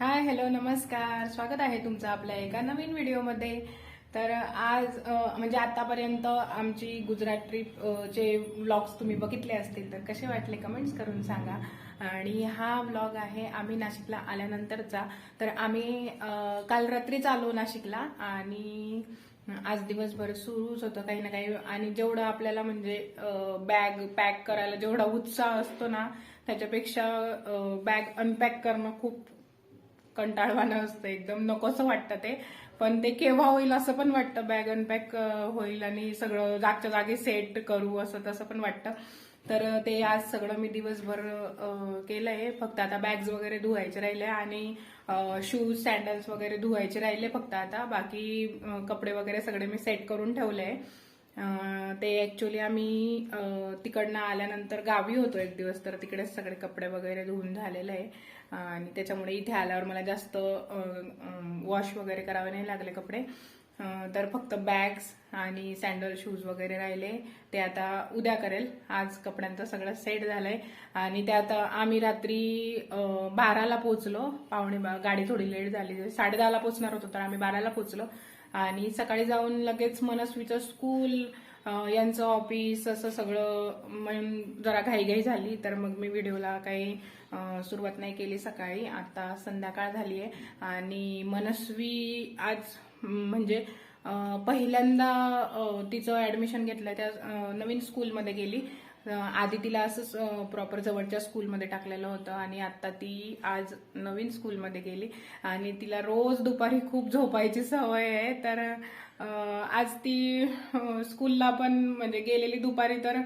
Hi hello नमस्कार. स्वागत आहे तुमचं आपल्या एका नवीन व्हिडिओमध्ये. तर आज म्हणजे आतापर्यंत आमची गुजरात ट्रिप चे व्लॉग्स तुम्ही बघितले असतील तर कसे वाटले कमेंट्स करून सांगा. आणि हा व्लॉग आहे आम्ही नाशिकला आल्यानंतरचा. तर आम्ही काल रात्रीच आलो नाशिकला आणि आज दिवसभर सुरूच होतं काही ना काही. आणि जेवढं आपल्याला म्हणजे बॅग पॅक करायला जेवढा उत्साह असतो ना त्याच्यापेक्षा बॅग अनपॅक करणं खूप कंटाळवाणं असतं एकदम नकोसं वाटतं ते. पण ते केव्हा होईल असं पण वाटतं बॅग अनपॅक होईल आणि सगळं जागच्या जागी सेट करू असं तसं पण वाटतं. तर ते आज सगळं मी दिवसभर केलंय. फक्त आता बॅग्स वगैरे धुवायचे राहिले आणि शूज सँडल्स वगैरे धुवायचे राहिले फक्त आता. बाकी कपडे वगैरे सगळे मी सेट करून ठेवले आहे ते ऍक्च्युली आम्ही तिकडनं आल्यानंतर गावी होतो एक दिवस तर तिकडेच सगळे कपडे वगैरे धुवून झालेले आहे. आणि त्याच्यामुळे इथे आल्यावर मला जास्त वॉश वगैरे करावे नाही लागले कपडे. तर फक्त बॅग्स आणि सँडल शूज वगैरे राहिले. ते आता उद्या करेल. आज कपड्यांचं सगळं सेट झालंय. आणि ते आता आम्ही रात्री बाराला पोहोचलो. पावणे बा गाडी थोडी लेट झाली. साडेदहाला पोहोचणार होतो तर आम्ही बाराला पोहोचलो. आणि सकाळी जाऊन लगेच मनस्वीचं स्कूल यांचं ऑफिस असं सगळं म्हणून जरा घाईघाई झाली तर मग मी व्हिडिओला काही सुरुवात नाही केली सकाळी. आता संध्याकाळ झाली आहे आणि मनस्वी आज म्हणजे पहिल्यांदा तिचं ऍडमिशन घेतलं त्या नवीन स्कूलमध्ये गेली. आधी तिला असंच प्रॉपर जवळच्या स्कूलमध्ये टाकलेलं होतं. आणि आता ती आज नवीन स्कूलमध्ये गेली. आणि तिला रोज दुपारी खूप झोपायची सवय आहे. तर आज ती स्कूलला पण म्हणजे गेलेली दुपारी तर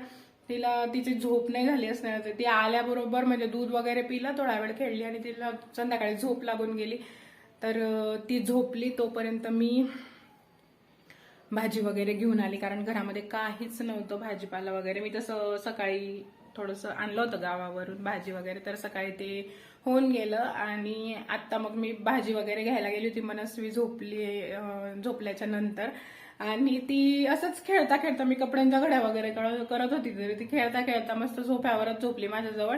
तिला तिची झोप नाही झाली असणार. तर ती आल्याबरोबर म्हणजे दूध वगैरे पिलं थोडा वेळ खेळली आणि तिला संध्याकाळी झोप लागून गेली. तर ती झोपली तोपर्यंत मी भाजी वगैरे घेऊन आली. कारण घरामध्ये काहीच नव्हतं भाजीपाला वगैरे. मी तसं सकाळी थोडंसं आणलं होतं गावावरून भाजी वगैरे. तर सकाळी ते होऊन गेलं आणि आता मग मी भाजी वगैरे घ्यायला गेली होती मनस्वी झोपली झोपल्याच्या नंतर. आणि ती असंच खेळता खेळता मी कपड्यांच्या घड्या वगैरे कळ- करत होती तरी ती खेळता खेळता मस्त झोप्यावरच झोपली माझ्याजवळ.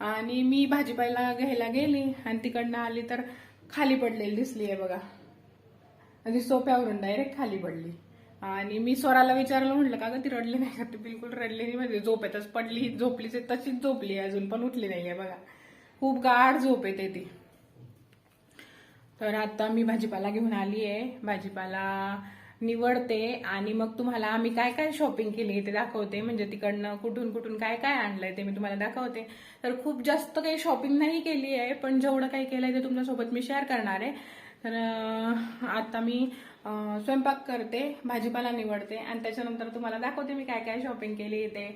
आणि मी भाजीपाला घ्यायला गेली आणि तिकडनं आली तर खाली पडलेली दिसली आहे बघा. आणि सोफ्यावरून डायरेक्ट खाली पडली. आणि मी स्वराला विचारलं म्हटलं का ग ती रडली नाही? का ती बिलकुल रडली नाही म्हणजे झोपेतच पडली झोपलीच आहे, तशीच झोपली आहे, अजून पण उठली नाही आहे बघा. खूप गाढ झोप येते ती. तर आता मी भाजीपाला घेऊन आली आहे भाजीपाला निवडते आणि मग तुम्हाला आम्ही काय काय शॉपिंग केली ते दाखवते. म्हणजे तिकडनं कुठून कुठून काय काय आणलंय ते मी तुम्हाला दाखवते. तर खूप जास्त काही शॉपिंग नाही केली आहे पण जेवढं काही केलंय ते तुमच्यासोबत मी शेअर करणार आहे. तर आता मी स्वयंपाक करते भाजीपाला निवडते आणि त्याच्यानंतर तुम्हाला दाखवते मी काय काय शॉपिंग केली ते.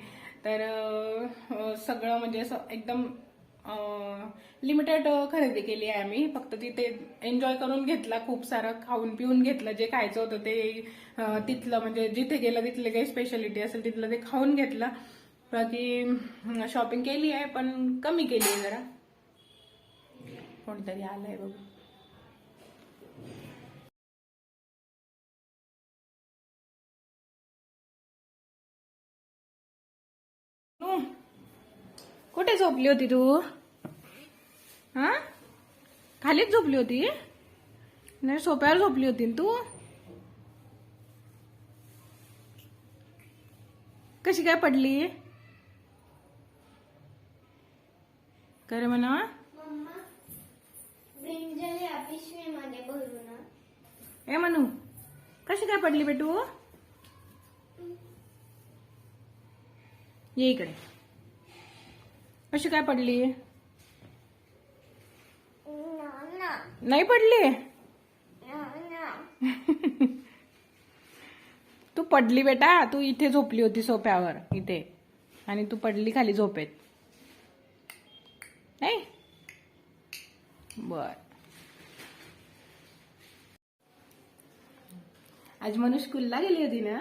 तर सगळं म्हणजे असं एकदम लिमिटेड खरेदी केली आहे आम्ही. फक्त तिथे एन्जॉय करून घेतला खूप सारं खाऊन पिऊन घेतलं जे खायचं होतं ते तिथलं म्हणजे जिथे गेलं तिथले काही स्पेशालिटी असेल तिथलं ते खाऊन घेतलं. बाकी शॉपिंग केली आहे पण कमी केली आहे जरा. कोणतरी आलंय बघ. Oh. कुठे झोपली होती तू? हा? खालीच झोपली होती? नाही सोप्यावर झोपली होती तू? कशी काय पडली? करे म्हणा. ए म्हणू कशी काय पडली बेटू ये इकडे. कशी काय पडली? नाही पडली. तू पडली बेटा तू इथे झोपली होती सोफ्यावर इथे. आणि तू पडली खाली झोपेत. नाही? बर. आज मनू स्कूलला गेली होती ना?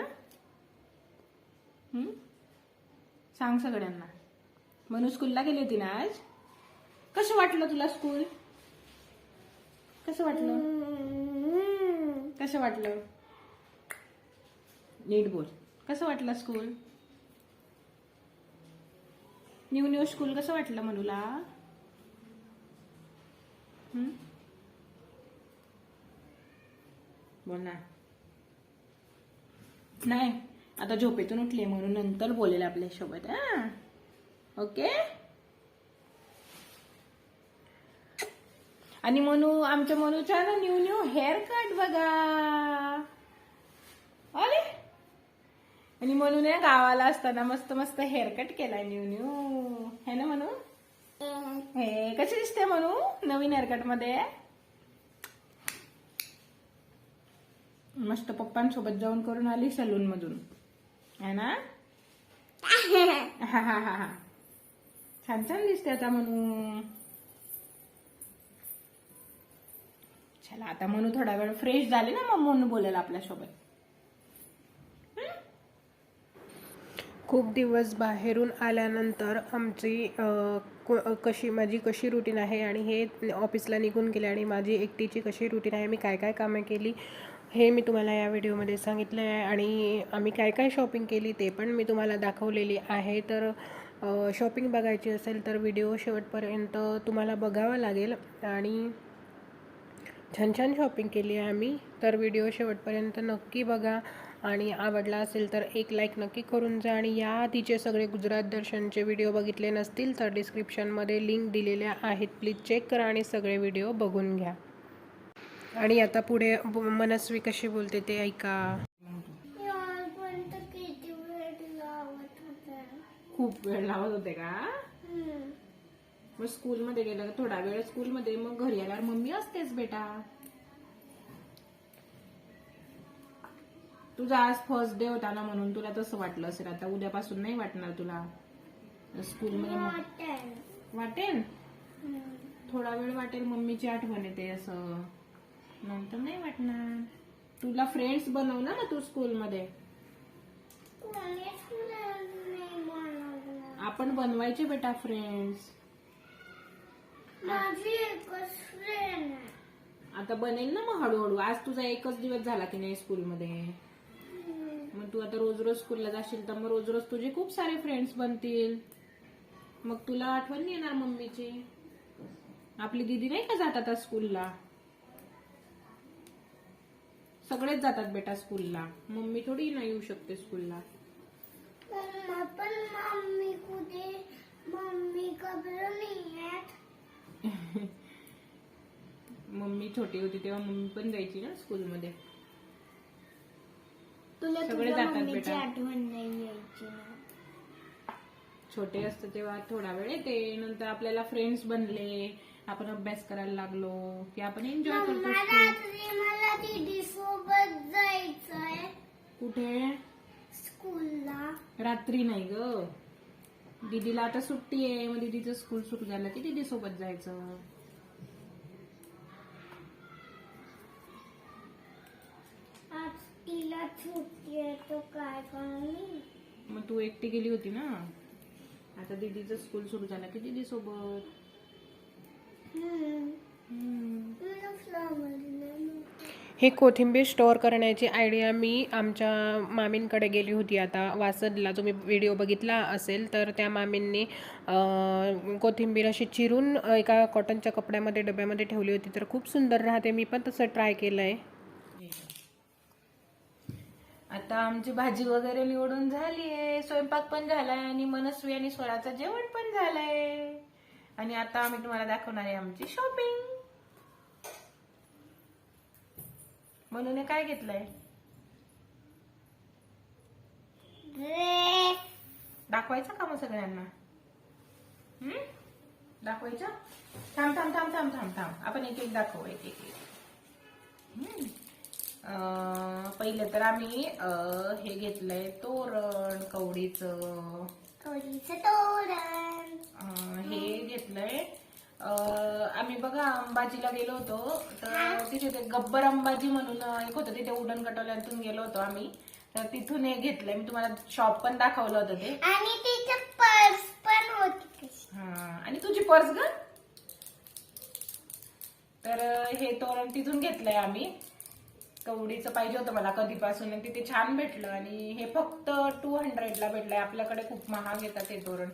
सांग सगळ्यांना. म्हणून स्कूलला गेली होती ना आज? कसं वाटलं तुला स्कूल? कसं वाटलं? कसं वाटलं? नीट बोल. कसं वाटलं स्कूल? न्यू न्यू स्कूल कसं वाटलं मनूला बोल ना. नाही आता झोपेतून उठले म्हणून नंतर बोलेल आपल्यासोबत हा? ओके? आणि मनू आमच्या मनूचा ना न्यू न्यू हेअर कट बघा. अरे आणि मनूने गावाला असताना मस्त मस्त हेअर कट केलाय न्यू न्यू. है ना म्हणू हे कशी दिसते म्हणू नवीन हेअरकटमध्ये? मस्त पप्पांसोबत जाऊन करून आली सलून मधून. है ना? हा हा हा हा. छान छान दिसते आता म्हणू चला आता म्हणू थोडा वेळ फ्रेश झाले ना मग म्हणून बोलेल आपल्यासोबत. खूप दिवस बाहेरून आल्यानंतर आमची कशी माझी कशी रुटीन आहे आणि हे ऑफिसला निघून गेले आणि माझी एकटीची कशी रुटीन आहे मी काय काय कामं केली हे मी तुम्हाला या व्हिडिओमध्ये सांगितलं आहे आणि आम्ही काय काय शॉपिंग केली ते पण मी तुम्हाला दाखवलेली आहे. तर शॉपिंग बघायची असेल तर व्हिडिओ शेवटपर्यंत तुम्हाला बघावा लागेल. आणि छान छान शॉपिंग केली आहे आम्ही तर व्हिडिओ शेवटपर्यंत नक्की बघा. आणि आवडला असेल तर एक लाईक नक्की करून जा. आणि या आधीचे सगळे गुजरात दर्शनचे व्हिडिओ बघितले नसतील तर डिस्क्रिप्शनमध्ये लिंक दिलेल्या आहेत. प्लीज चेक करा आणि सगळे व्हिडिओ बघून घ्या. आणि आता पुढे मनस्वी कशी बोलते ते ऐका. खूप वेळ लावत होते का. मग स्कूलमध्ये गेलं का थोडा वेळ स्कूलमध्ये मग घरी आल्यावर मम्मी असतेच बेटा. तुझा आज फर्स्ट डे होता ना म्हणून तुला तसं वाटलं असेल. आता उद्यापासून नाही वाटणार तुला. स्कूलमध्ये वाटेल. थोडा वेळ वाटेल मम्मीची आठवण येते असं. नंतर नाही वाटणार. तुला फ्रेंड्स बनव ना तू स्कूलमध्ये कोणीच friend नाही बनवलं. आपण बनवायचे बेटा फ्रेंड्स माझी एकच फ्रेंड आहे. आता बनेल ना मग हळूहळू. आज तुझा एकच दिवस झाला की नाही स्कूलमध्ये. मग तू आता रोज रोज स्कूलला जाशील तर मग रोज रोज तुझे खूप सारे फ्रेंड्स बनतील. मग तुला आठवण नाही येणार मम्मीची? आपली दीदी नाही का जात आता स्कूलला सगळेच जातात बेटा स्कूलला मम्मी थोडी नाही येऊ शकते स्कूलला पण मम्मी छोटी होती तेव्हा मम्मी पण जायची ना स्कूलमध्ये. तुला सगळे तुझ्या जातात मम्मीची बेटा. आठवण नाही यायची ना? छोटे असतं तेव्हा थोडा वेळ येते नंतर आपल्याला फ्रेंड्स बनले आपण अभ्यास करायला लागलो की आपण एन्जॉय करतो. school. रात्री मला दीदी सोबत जायचंय. कुठे? स्कूलला. रात्री नाही ग. दीदीला आता सुट्टी आहे मग दीदीचं स्कूल सुरू झालं की दीदी सोबत जायचं. आज तिला सुट्टी आहे तो काय करणी मग तू एकटी गेली होती ना? आता दीदीचं स्कूल सुरू झालं की दीदी सोबत फ्लावर नाही हे कोथिंबीर स्टोअर करण्याची आयडिया मी आमच्या मामींकडे गेली होती आता. वासदला तुम्ही व्हिडिओ बघितला असेल तर त्या मामींनी कोथिंबीर अशी चिरून एका कॉटनच्या कपड्यामध्ये डब्यामध्ये ठेवली होती. तर खूप सुंदर राहते. मी पण तसं ट्राय केलं आहे आता आमची भाजी वगैरे निवडून झाली आहे स्वयंपाक पण झालाय आणि मनस्वी आणि स्वराचं जेवण पण झालंय. आणि आता आम्ही तुम्हाला दाखवणार आहे आमची शॉपिंग म्हणून काय घेतलंय? दाखवायचं का मग सगळ्यांना? हम्म? दाखवायचं? थांब थांब थांब थांब थांब थांब. आपण एक एक दाखवू एक एक पहिले तर आम्ही हे घेतलंय तोरण कवडीचं. कढीचं तोरण. हे घेतलंय आम्ही बघा अंबाजीला गेलो होतो. तर तिथे ते गब्बर अंबाजी म्हणून एक होतं तिथे उडण कटोल्यातून गेलो होतो आम्ही. तर तिथून हे घेतलंय. मी तुम्हाला शॉप पण दाखवलं होतं ते. आणि तिचं पर्स पण होती हा. आणि तुझी पर्स ग? तर हे तोरण तिथून घेतलंय आम्ही. कवडीचं पाहिजे होतं मला कधीपासून. आणि तिथे छान भेटलं. आणि हे फक्त टू हंड्रेडला भेटलंय. आपल्याकडे खूप महाग येतात हे तोरण.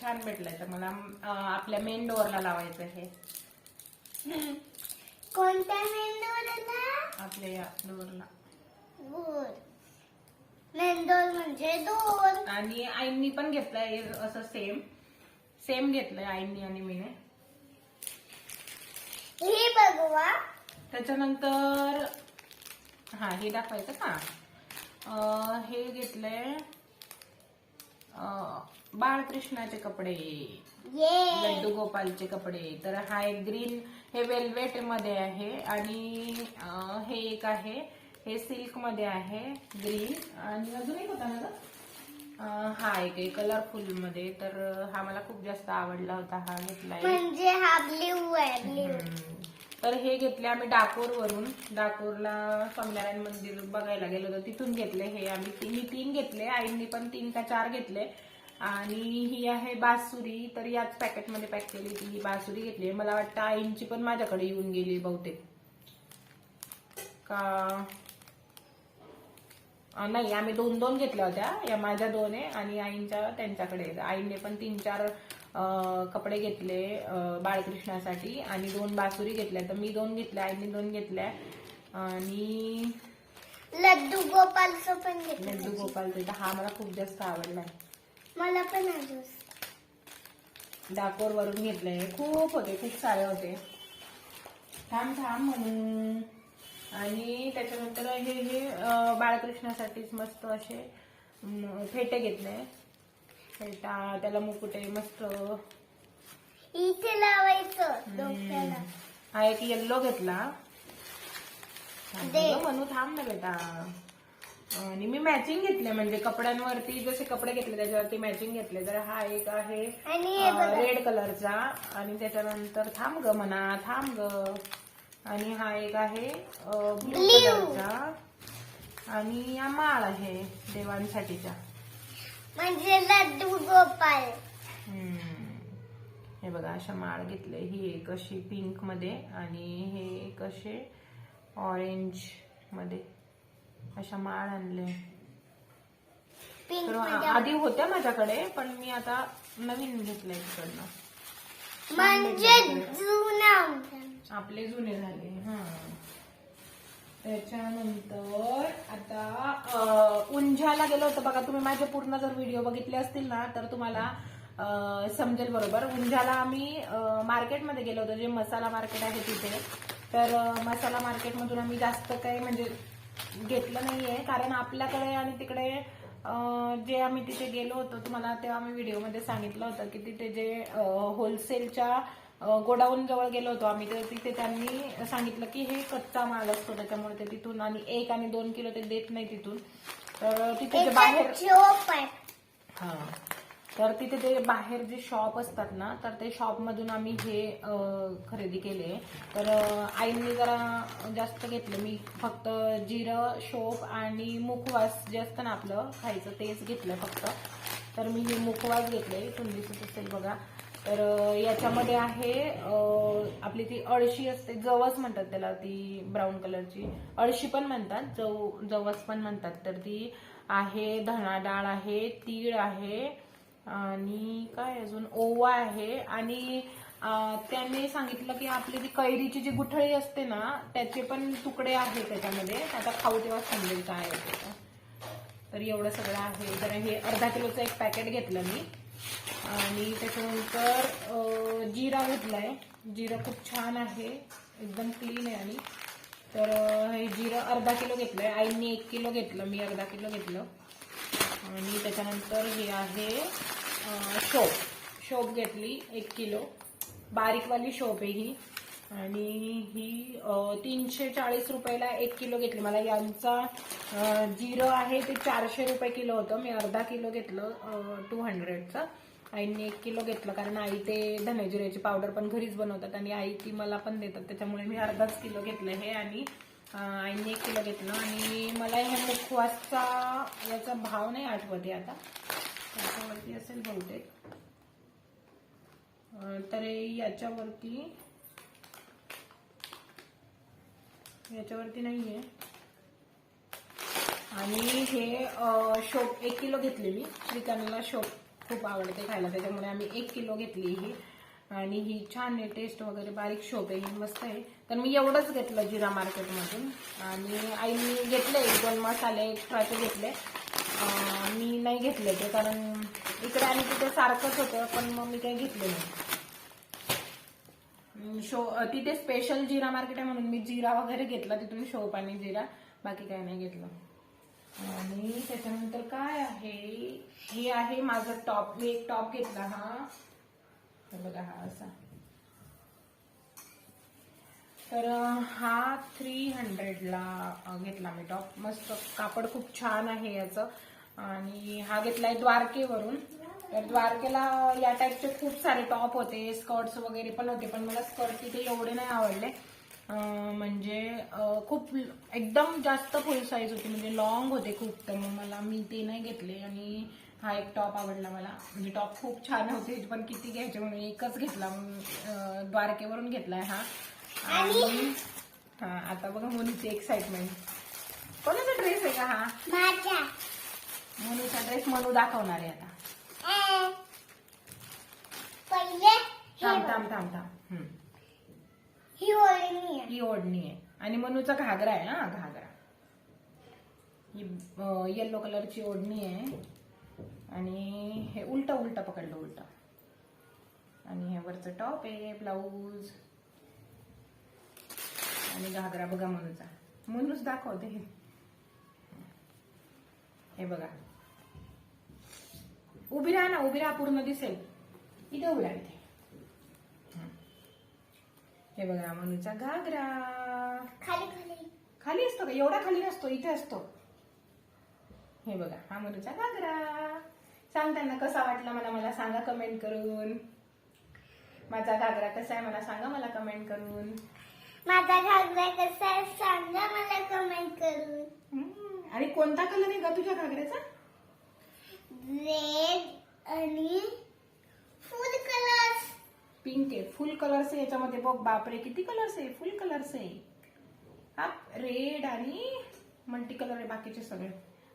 छान भेटलंय तर मला आपल्या मेन डोअरला लावायचं हे कोणत्या मेंदूला आपल्या या मेंदोल म्हणजे दोन आणि आईंनी पण घेतलंय असं सेम सेम घेतलंय आईंनी आणि मीने. हे बघवा. त्याच्यानंतर हा हे दाखवायचं का? हे घेतलंय बाळकृष्णाचे कपडे लड्डू गोपालचे कपडे. तर हा एक ग्रीन हे वेल्वेटमध्ये आहे आणि अं, हे एक आहे. हे सिल्कमध्ये आहे ग्रीन आणि अजून एक होता ना ग? अं, हा एक आहे कलरफुलमध्ये. तर हा मला खूप जास्त आवडला होता हा घेतलाय म्हणजे हा ब्ल्यू आहे ब्ल्यू हम्म. तर हे घेतले आम्ही डाकोर वरून डाकोरला स्वामीनारायण मंदिर बघायला गेलो होतो. तिथून घेतले हे आम्ही. ती- मी तीन घेतले. आईंनी पण तीन का चार घेतले. आणि ही आहे बासुरी. तर याच पॅकेटमध्ये पॅक केली ती ही बासुरी घेतली मला वाटतं आईंची पण माझ्याकडे येऊन गेली बहुतेक. का? नाही आम्ही दोन दोन घेतल्या होत्या. या माझ्या दोन आहे आणि आईंच्या त्यांच्याकडे आहे. आईने पण तीन चार कपडे घेतले बाळकृष्णासाठी आणि दोन बासुरी घेतल्या. तर मी दोन घेतल्या आईने दोन घेतल्या. आणि लड्डू गोपालचं पण लड्डू गोपालचा. तर हा मला खूप जास्त आवडलाय मला पण अजून डाकोर वरून घेतलंय. खूप होते खूप सारे होते. थांब थांब म्हणून. आणि त्याच्यानंतर हे हे बाळकृष्णासाठीच मस्त असे फेटे घेतले. फेटा त्याला मुकुटे मस्त. इथे लावायचं डोक्याला. हा एक येल्लो घेतला. म्हणू थांब ना बेटा. आणि मी मॅचिंग घेतले म्हणजे कपड्यांवरती जसे कपडे घेतले त्याच्यावरती मॅचिंग घेतले. तर हा एक आहे रेड कलरचा आणि त्याच्यानंतर थांब ग म्हणा थांब ग. आणि हा एक आहे ब्लू. कलरचा आणि हा माळ आहे देवांसाठीचा. म्हणजे लड्डू गोपाल. हे बघा अशा माळ घेतले. ही एक अशी पिंकमध्ये आणि हे एक असे ऑरेंजमध्ये. अशा माळ आणले तर आधी होत्या माझ्याकडे पण मी आता नवीन घेतलंय तिकडनं. म्हणजे जुना आपले जुने झाले हा. त्याच्यानंतर आता अं, उंझाला गेलो होतो. बघा तुम्ही माझे पूर्ण जर व्हिडिओ बघितले असतील ना तर तुम्हाला समजेल बरोबर. उंझाला आम्ही मार्केटमध्ये गेलो होतो जे मसाला मार्केट आहे तिथे. तर मसाला मार्केटमधून आम्ही जास्त काही म्हणजे घेतलं नाहीये. कारण आपल्याकडे आणि तिकडे जे आम्ही तिथे गेलो होतो तुम्हाला तेव्हा आम्ही व्हिडिओमध्ये सांगितलं होतं की तिथे जे होलसेलच्या गोडाऊन जवळ गेलो होतो आम्ही तर तिथे त्यांनी सांगितलं की हे कच्चा माल असतो त्याच्यामुळे ते तिथून आणि एक आणि दोन किलो ते देत नाही तिथून. तर तिथे बाहेर हा. तर तिथे ते बाहेर जे शॉप असतात ना तर ते शॉपमधून आम्ही हे खरेदी केले. तर आईंनी जरा जास्त घेतलं. मी फक्त जिरं शोप आणि मुखवास जे असतं ना आपलं खायचं तेच घेतलं फक्त. तर मी हे मुखवास घेतले. तुम्ही दिसत असेल बघा. तर याच्यामध्ये आहे आपली ती अळशी असते जवस म्हणतात त्याला ती ब्राऊन कलरची अळशी पण म्हणतात जव जवस पण म्हणतात. तर ती आहे धणा डाळ आहे तीळ आहे आणि काय अजून? ओवा आहे. आणि त्याने त्यांनी सांगितलं की आपली जी कैरीची जी गुठळी असते ना त्याचे पण तुकडे आहेत त्याच्यामध्ये. आता खाऊ तेव्हा समजेल काय आहे तर एवढं सगळं आहे. तर हे अर्धा किलोचं एक पॅकेट घेतलं मी. आणि त्याच्यानंतर जिरा घेतलाय. जिरं खूप छान आहे. एकदम क्लीन आहे आणि. तर हे जिरं अर्धा किलो घेतलंय. आईंनी एक किलो घेतलं. मी अर्धा किलो घेतलं. आणि त्याच्यानंतर हे आहे शोप. शोप घेतली एक किलो. बारीकवाली शोप आहे ही. आणि ही तीनशे चाळीस रुपयाला एक किलो घेतली. मला यांचा जिरं आहे ते चारशे रुपये किलो होतं. मी अर्धा किलो घेतलं टू हंड्रेडचं आईने एक किलो घेतलं कारण आई ते धनेजिऱ्याची पावडर पण घरीच बनवतात आणि आई ती मला पण देतात. त्याच्यामुळे मी अर्धाच किलो घेतलं हे आणि आईने एक किलो घेतलं. आणि मला हे मुखवासचा याचा भाव नाही आठवत आहे आता. त्याच्यावरती असेल बहुतेक. तर याच्यावरती याच्यावरती नाहीये. आणि हे शोप एक किलो घेतले मी. श्रीकांतला शोप खूप आवडते खायला. त्याच्यामुळे आम्ही एक किलो घेतली ही. आणि ही छान आहे. टेस्ट वगैरे बारीक शोप आहे. ही मस्त आहे. तर मी एवढंच घेतलं जिरा मार्केटमधून. आणि आईने घेतले एक दोन मसाले एक्स्ट्राचे घेतले. मी नाही घेतले ते कारण इकडे आणि तिथे सारखंच होतं पण मग मी काही घेतले नाही. शो तिथे स्पेशल जिरा मार्केट आहे म्हणून मी जिरा वगैरे घेतला तिथून शोप आणि जिरा बाकी काही नाही घेतलं. आणि त्याच्यानंतर काय आहे? हे आहे माझं टॉप मी एक टॉप घेतला हा. बघा हा असा. तर हा थ्री हंड्रेडला घेतला मी टॉप मस्त कापड खूप छान आहे याचं. आणि हा घेतलाय द्वारकेवरून. तर द्वारकेला या टाईपचे खूप सारे टॉप होते. स्कर्ट्स वगैरे पण होते पण मला स्कर्ट तिथे एवढे नाही आवडले. म्हणजे खूप एकदम जास्त फुल साईज होती. म्हणजे लॉंग होते खूप तर मग मला मी ते नाही घेतले. आणि हा एक टॉप आवडला मला. म्हणजे टॉप खूप छान होते पण किती घ्यायचे म्हणून एकच घेतला. म्हणून, द्वारकेवरून घेतलाय हा. आणि हा आता बघा मुलीची एक्साइटमेंट कोणाचा ड्रेस आहे का हा? मुलीचा ड्रेस मनू दाखवणार आहे आता. पहिले हे थांब. थांब थांब थांब. हम्म. ही आहे. ही ओढणी आहे. आणि मनूचा घागरा आहे हा घागरा. ही येल्लो कलरची ओढणी आहे. आणि हे उलट उलट पकडलं उलट. आणि हे वरचं टॉप आहे ब्लाऊज आणि घागरा बघा मनूचा. मनूच दाखवते हे. बघा. उभी राहा ना उभी राहा पूर्ण दिसेल. इथे उभी राहा इथे. हे बघा मनूचा घागरा. खाली खाली. खाली असतो का? एवढा खाली नसतो इथे असतो. हे बघा हा मनूचा घागरा. सांगताना कसा वाटला मला मला सांगा कमेंट करून. माझा घागरा कसा आहे मला सांगा मला कमेंट करून. माझा घागरा कसा आहे सांगा मला कमेंट करून. हम्म. आणि कोणता कलर आहे का तुझ्या घागऱ्याचा? रेड आणि फुल कलर्स पिंक आहे. फुल कलर्स आहे. याच्यामध्ये बघ बापरे किती कलर्स आहे? फुल कलर्स आहे. हा रेड आणि मल्टी कलर आहे बाकीचे सगळे.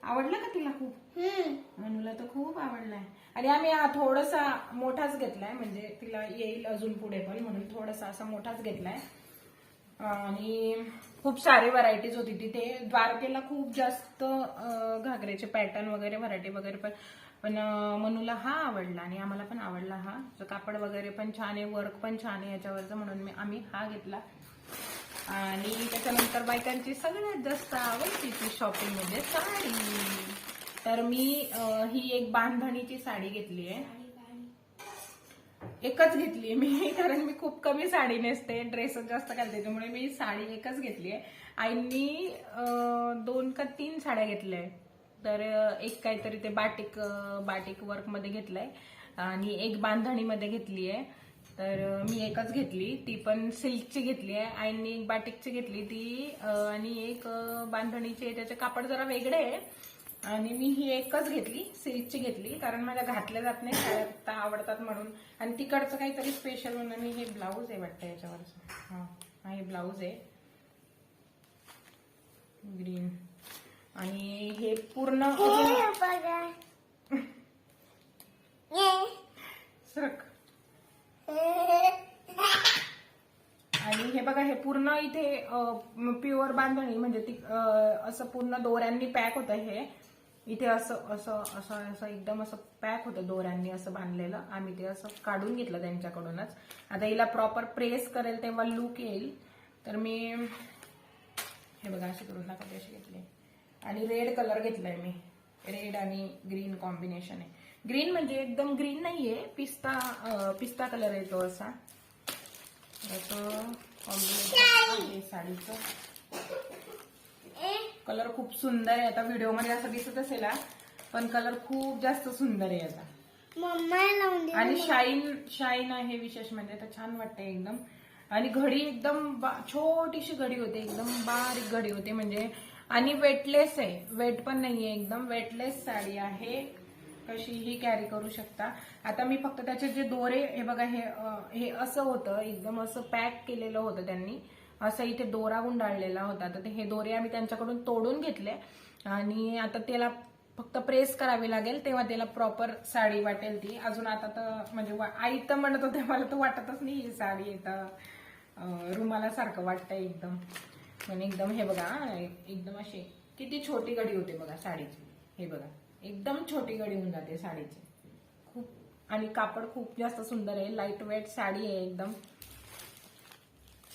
आवडलं का तुला खूप? हम्म. मनूला तर खूप आवडलाय. आणि आम्ही हा थोडासा मोठाच घेतलाय म्हणजे तिला येईल अजून पुढे पण म्हणून थोडासा असा मोठाच घेतलाय. आणि खूप सारे व्हरायटीज होती तिथे द्वारकेला खूप जास्त घागऱ्याचे पॅटर्न वगैरे व्हरायटी वगैरे पण पण मनूला हा आवडला आणि आम्हाला पण आवडला हा. कापड वगैरे पण छान आहे वर्क पण छान आहे याच्यावरचं म्हणून मी आम्ही हा घेतला. आणि त्याच्यानंतर बायकांची सगळ्यात जास्त आवडतीची शॉपिंग म्हणजे साडी. तर मी ही एक बांधणीची साडी घेतली आहे. एकच घेतली मी कारण मी खूप कमी साडी नेसते ड्रेस जास्त घालते त्यामुळे मी साडी एकच घेतली आहे. आईंनी दोन का तीन साड्या घेतल्या आहेत तर एक काहीतरी ते बाटिक बाटिक वर्कमध्ये घेतलंय आणि एक बांधणीमध्ये घेतली आहे. तर मी एकच घेतली ती पण सिल्कची घेतली आहे. आईंनी एक बाटिकची घेतली ती आणि एक बांधणीची त्याचे कापड जरा वेगळे आहे. आणि मी ही एकच घेतली सिल्कची घेतली कारण माझ्या घातल्या जात नाही साड्या आवडतात म्हणून. आणि तिकडचं काहीतरी स्पेशल म्हणून मी हे ब्लाऊज आहे वाटतं याच्यावरचं. हा हा ब्लाऊज आहे. ग्रीन आणि हे पूर्ण. सरक. आणि हे बघा हे पूर्ण इथे प्युअर बांधणी म्हणजे ती असं पूर्ण दोऱ्यांनी पॅक होतं हे. इथे असं असं असं असं एकदम असं पॅक होतं दोऱ्यांनी असं बांधलेलं. आम्ही ते असं काढून घेतलं त्यांच्याकडूनच. आता हिला प्रॉपर प्रेस करेल तेव्हा लुक येईल. तर मी हे बघा अशी करून टाका अशी घेतली. आणि रेड कलर घेतलाय मी. रेड आणि ग्रीन कॉम्बिनेशन आहे. ग्रीन म्हणजे एकदम ग्रीन नाहीये. पिस्ता पिस्ता कलर येतो असा. कॉम्बिनेशन साडीचं. कलर खूप सुंदर आहे. आता व्हिडिओमध्ये असं दिसत असेल. पण कलर खूप जास्त सुंदर आहे दे आणि शाईन शाईन आहे विशेष म्हणजे तर छान वाटते एकदम. आणि घडी एकदम छोटीशी घडी होते एकदम बारीक घडी होते. म्हणजे आणि वेटलेस आहे. वेट पण नाहीये एकदम. वेटलेस साडी आहे. कशीही कॅरी करू शकता. आता मी फक्त त्याचे जे दोरे हे बघा हे हे असं होतं. एकदम असं पॅक केलेलं होतं त्यांनी. असं इथे दोरा गुंडाळलेला होता. तर ते हे दोरे आम्ही त्यांच्याकडून तोडून घेतले. आणि आता त्याला फक्त प्रेस करावी लागेल तेव्हा त्याला प्रॉपर साडी वाटेल ती. अजून आता तर म्हणजे वा- आई तर म्हणत होते मला तर वाटतच नाही ही साडी आहे. रुमाला सारखं वाटतंय एकदम. म्हणजे एकदम हे बघा एकदम अशी किती छोटी गडी होते बघा साडीची. हे बघा एकदम छोटी गडी होऊन जाते साडीची. खूप आणि कापड खूप जास्त सुंदर आहे. लाइट वेट साडी आहे एकदम.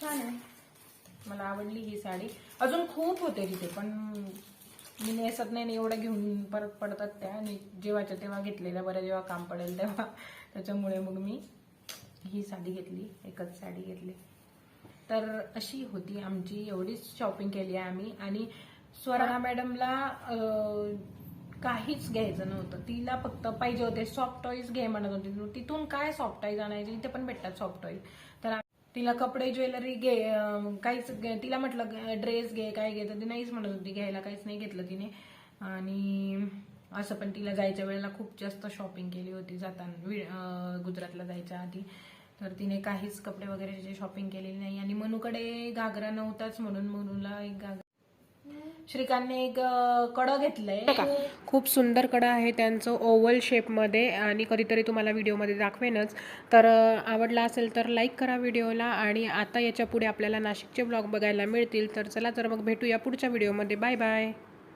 छान आहे. मला आवडली ही साडी. अजून खूप होते तिथे पण मी नेसत नाही आणि एवढं घेऊन परत पडतात त्या. आणि जेव्हाच्या तेव्हा घेतलेल्या बरं जेव्हा काम पडेल तेव्हा. त्याच्यामुळे मग मी ही साडी घेतली एकच साडी घेतली. तर अशी होती आमची एवढीच शॉपिंग केली आहे आम्ही. आणि स्वरा मॅडमला काहीच घ्यायचं नव्हतं. तिला फक्त पाहिजे होते सॉफ्ट टॉईज घे म्हणत होती. तिथून काय सॉफ्ट टॉईज आणायचे? इथे पण भेटतात सॉफ्ट टॉईज तर तिला कपडे ज्वेलरी घे अं, काहीच घे- तिला म्हटलं ड्रेस घे काय घे. तर ती नाहीच म्हणत होती घ्यायला काहीच नाही घेतलं तिने. आणि असं पण तिला जायच्या वेळेला खूप जास्त शॉपिंग केली होती जाताना वि- अं, गुजरातला जायच्या आधी. तर तिने काहीच कपडे वगैरे शॉपिंग केलेली नाही. आणि मनूकडे घागरा नव्हताच म्हणून मनूला एक घागरा श्रीकांतने एक कडं घेतलंय. खूप सुंदर कडं आहे त्यांचं ओव्हल शेपमध्ये आणि कधीतरी तुम्हाला व्हिडिओमध्ये दाखवेनच. तर आवडला असेल तर लाईक करा व्हिडिओला आणि आता याच्यापुढे आपल्याला नाशिकचे ब्लॉग बघायला मिळतील. तर चला तर मग भेटूया पुढच्या व्हिडिओमध्ये. Bye bye.